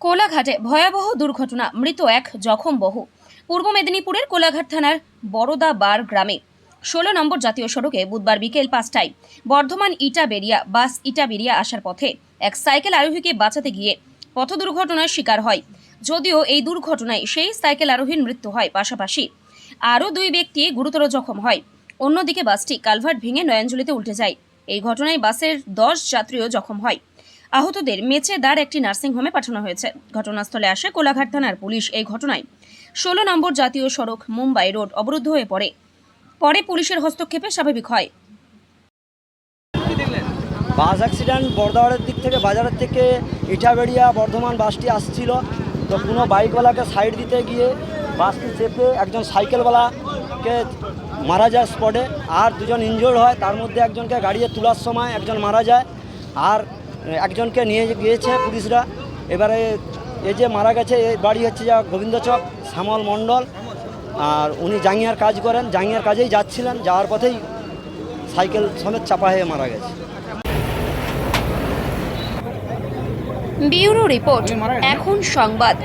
কোলাঘাটে ভয়াবহ দুর্ঘটনা, মৃত এক জখম বহু। পূর্ব মেদিনীপুরের কোলাঘাট থানার বড়দা বার গ্রামে। ষোলো নম্বর জাতীয় সড়কে বুধবার বিকেল পাঁচটায় বর্ধমান ইটা বেরিয়া বাস ইটা বেরিয়া আসার পথে এক সাইকেল আরোহীকে বাঁচাতে গিয়ে পথ দুর্ঘটনার শিকার হয়। যদিও এই দুর্ঘটনায় সেই সাইকেল আরোহীর মৃত্যু হয় পাশাপাশি আরও দুই ব্যক্তি গুরুতর জখম হয়। অন্যদিকে বাসটি কালভার্ট ভেঙে নয়াঞ্জলিতে উল্টে যায়। এই ঘটনায় বাসের দশ যাত্রীও জখম হয়। আহতদের মেচেদার একটি নার্সিংহোমে পাঠানো হয়েছে। ঘটনাস্থলে আসে কোলাঘাট থানার পুলিশ এই ঘটনায়। ষোলো নম্বর জাতীয় সড়ক, মুম্বাই রোড, অবরুদ্ধ হয়ে পড়ে। পরে পুলিশের হস্তক্ষেপে স্বাভাবিক হয়। বাস অ্যাক্সিডেন্ট বর্ধমানের দিক থেকে, বাজারের থেকে ইটাবেড়িয়া বর্ধমান বাসটি আসছিল। তো কোনো বাইকওয়ালাকে সাইড দিতে গিয়ে বাসটি চেপে একজন সাইকেলওয়ালাকে মারা যায় স্পটে আর দুজন ইনজোর্ড হয়, তার মধ্যে একজনকে গাড়িতে তোলার সময় একজন মারা যায়। আর একজনকে নিয়ে গিয়েছে পুলিশরা। এবারে এ যে মারা গেছে এই বাড়ি হচ্ছে যা গোবিন্দচক শ্যামল মণ্ডল। আর উনি জাঙ্গিয়ার কাজ করেন। জাঙ্গিয়ার কাজেই যাচ্ছিলেন যাওয়ার পথেই সাইকেল সমেত চাপা হয়ে মারা গেছে। বিউরো রিপোর্ট এখন সংবাদ।